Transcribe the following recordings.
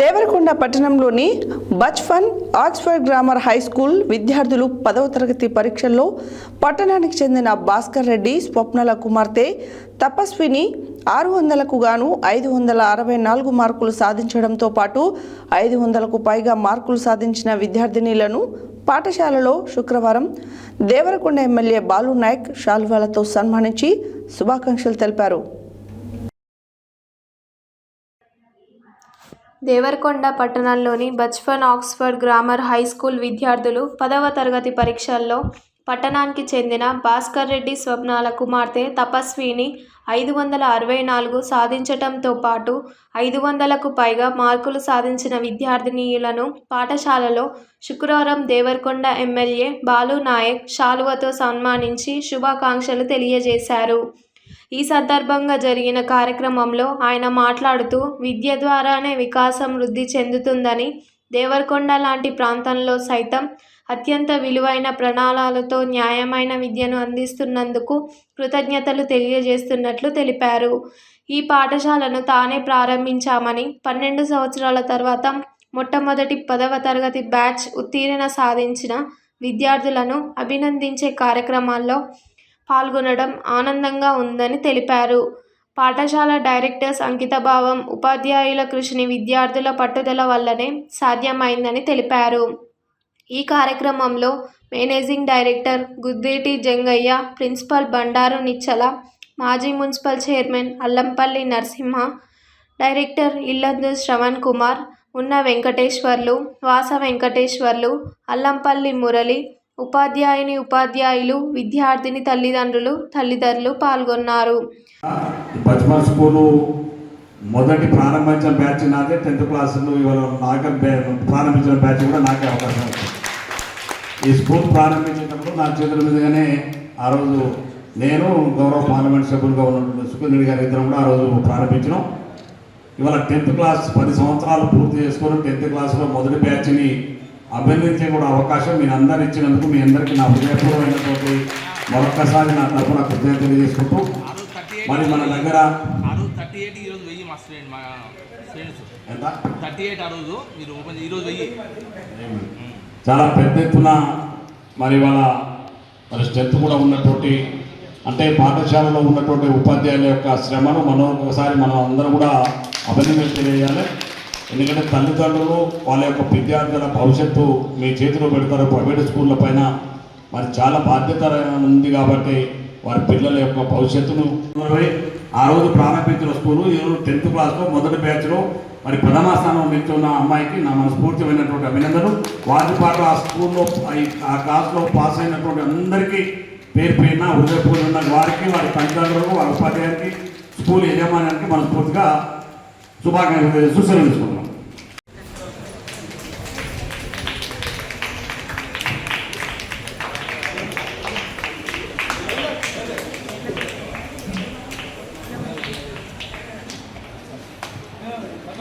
దేవరకొండ పట్టణంలోని Bachpan Oxford grammar high school విద్యార్థులు పదవ తరగతి పరీక్షల్లో పట్టణానికి చెందిన భాస్కర్ రెడ్డి స్వప్నల కుమార్తె తపస్విని ఆరు వందలకు గాను ఐదు వందల అరవై నాలుగు మార్కులు సాధించడంతో పాటు ఐదు వందలకు పైగా మార్కులు సాధించిన విద్యార్థినీలను పాఠశాలలో శుక్రవారం దేవరకొండ ఎమ్మెల్యే బాలు నాయక్ షాల్వాలతో సన్మానించి శుభాకాంక్షలు తెలిపారు. దేవరకొండ పట్టణంలోని Bachpan Oxford grammar high school విద్యార్థులు పదవ తరగతి పరీక్షల్లో పట్టణానికి చెందిన భాస్కర్ రెడ్డి స్వప్నాల కుమార్తె తపస్విని ఐదు వందల అరవై నాలుగు సాధించటంతో పాటు ఐదు వందలకు పైగా మార్కులు సాధించిన విద్యార్థినీయులను పాఠశాలలో శుక్రవారం దేవరకొండ ఎమ్మెల్యే బాలు నాయక్ శాలువతో సన్మానించి శుభాకాంక్షలు తెలియజేశారు. ఈ సందర్భంగా జరిగిన కార్యక్రమంలో ఆయన మాట్లాడుతూ విద్య ద్వారానే వికాసం వృద్ధి చెందుతుందని దేవరకొండ లాంటి ప్రాంతంలో సైతం అత్యంత విలువైన ప్రణాళాలతో న్యాయమైన విద్యను అందిస్తున్నందుకు కృతజ్ఞతలు తెలియజేస్తున్నట్లు తెలిపారు. ఈ పాఠశాలను తానే ప్రారంభించామని పన్నెండు సంవత్సరాల తర్వాత మొట్టమొదటి పదవ తరగతి బ్యాచ్ ఉత్తీర్ణ సాధించిన విద్యార్థులను అభినందించే కార్యక్రమాల్లో పాల్గొనడం ఆనందంగా ఉందని తెలిపారు. పాఠశాల డైరెక్టర్స్ అంకితభావం ఉపాధ్యాయుల కృషిని విద్యార్థుల పట్టుదల వల్లనే సాధ్యమైందని తెలిపారు. ఈ కార్యక్రమంలో managing director Guddeti Jangaiah principal Bandaru Nichala మాజీ municipal chairman Allampalli Narasimha director Illandu Shravan Kumar ఉన్న వెంకటేశ్వర్లు వాస వెంకటేశ్వర్లు అల్లంపల్లి మురళి ఉపాధ్యాయుని ఉపాధ్యాయులు విద్యార్థిని తల్లిదండ్రులు తల్లిదండ్రులు పాల్గొన్నారు. బచ్మన్ స్కూలు మొదటి ప్రారంభించిన బ్యాచ్ నాదే టెన్త్ క్లాసులో ఇవాళ నాకే ప్రారంభించిన బ్యాచ్ కూడా నాకే అవకాశం ఈ స్కూల్ ప్రారంభించేటప్పుడు నా చేతుల మీదుగానే ఆ రోజు నేను గౌరవ పార్లమెంట్ సభ్యులుగా ఉన్నటువంటి సుఖేంద్ర గారి ఇద్దరం కూడా ఆ రోజు ప్రారంభించినాం. ఇవాళ టెన్త్ క్లాస్ పది సంవత్సరాలు పూర్తి చేసుకొని టెన్త్ క్లాస్లో మొదటి బ్యాచ్ని అభినందించే కూడా అవకాశం మీరు అందరు ఇచ్చినందుకు మీ అందరికీ నా హృదయపూర్వమైనటువంటి మరొక్కసారి నా తరఫున కృతజ్ఞత తెలియజేసుకుంటూ మరి మన దగ్గర థర్టీ ఎయిట్ ఈరోజు వెయ్యి మా స్టూడెంట్ మా స్టూడెంట్స్. ఎంత? థర్టీ ఎయిట్ ఆ రోజు మీరు ఓపెన్ ఈరోజు వెయ్యి. చాలా పెద్ద ఎత్తున మరి వాళ్ళ మరి స్ట్రెంత్ కూడా ఉన్నటువంటి అంటే పాఠశాలలో ఉన్నటువంటి ఉపాధ్యాయుల యొక్క శ్రమను మనం ఒకసారి మనం అందరం కూడా అభినందన తెలియజేయాలి. ఎందుకంటే తల్లిదండ్రులు వాళ్ళ యొక్క విద్యార్థుల భవిష్యత్తు మీ చేతిలో పెడతారు. ప్రైవేట్ స్కూళ్ళ పైన మరి చాలా బాధ్యత ఉంది కాబట్టి వారి పిల్లల యొక్క భవిష్యత్తును. ఆ రోజు ప్రారంభించిన స్కూలు ఈరోజు టెన్త్ క్లాస్లో మొదటి బ్యాచ్లో మరి ప్రథమ స్థానం నిల్చున్న అమ్మాయికి నా మనస్ఫూర్తిమైనటువంటి అభినందనలు. వారి పాటు ఆ స్కూల్లో ఆ క్లాస్లో పాస్ అయినటువంటి అందరికీ పేరు పేరున హృదయపూర్ణ వారికి వారి తల్లిదండ్రులకు వారి ఉపాధ్యాయునికి స్కూల్ యజమానానికి మనస్ఫూర్తిగా శుభాకాంక్షలు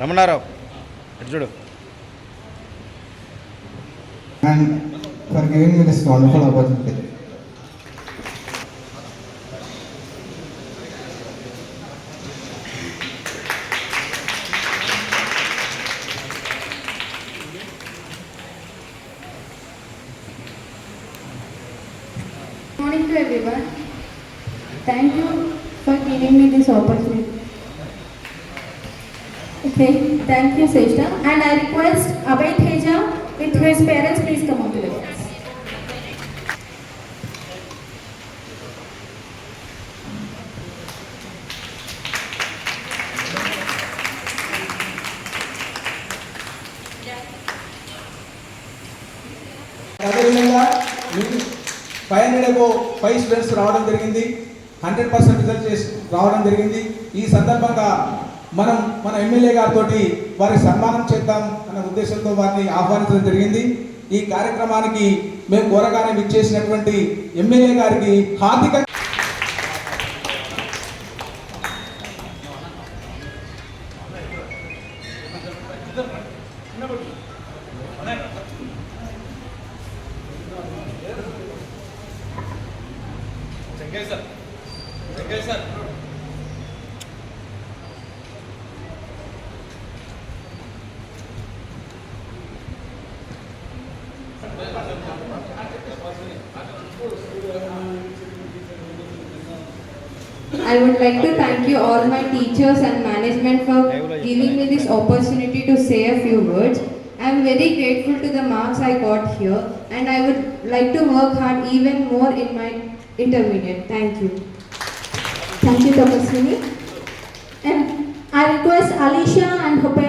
రమణారావు ఇటు చూడు and for giving me this wonderful opportunity. Good morning to everyone. Thank you for giving me this opportunity. Okay, thank you, Seshta. And I request Abhay Teja with his parents, please come on to the dais. అదేవిధంగా మీ five hundred above five students రావడం జరిగింది hundred percent result చేసి రావడం జరిగింది ఈ సందర్భంగా మనం మన ఎమ్మెల్యే గారితో వారికి సన్మానం చేద్దాం అనే ఉద్దేశంతో వారిని ఆహ్వానించడం జరిగింది. ఈ కార్యక్రమానికి మేము కోరగానే విచ్చేసినటువంటి ఎమ్మెల్యే గారికి హార్దిక I would like to thank you all my teachers and management for giving me this opportunity to say a few words. I am very grateful to the marks I got here and I would like to work hard even more in my intermediate. Thank you. Thank you, Tapaswini. And I request Alicia and Hopper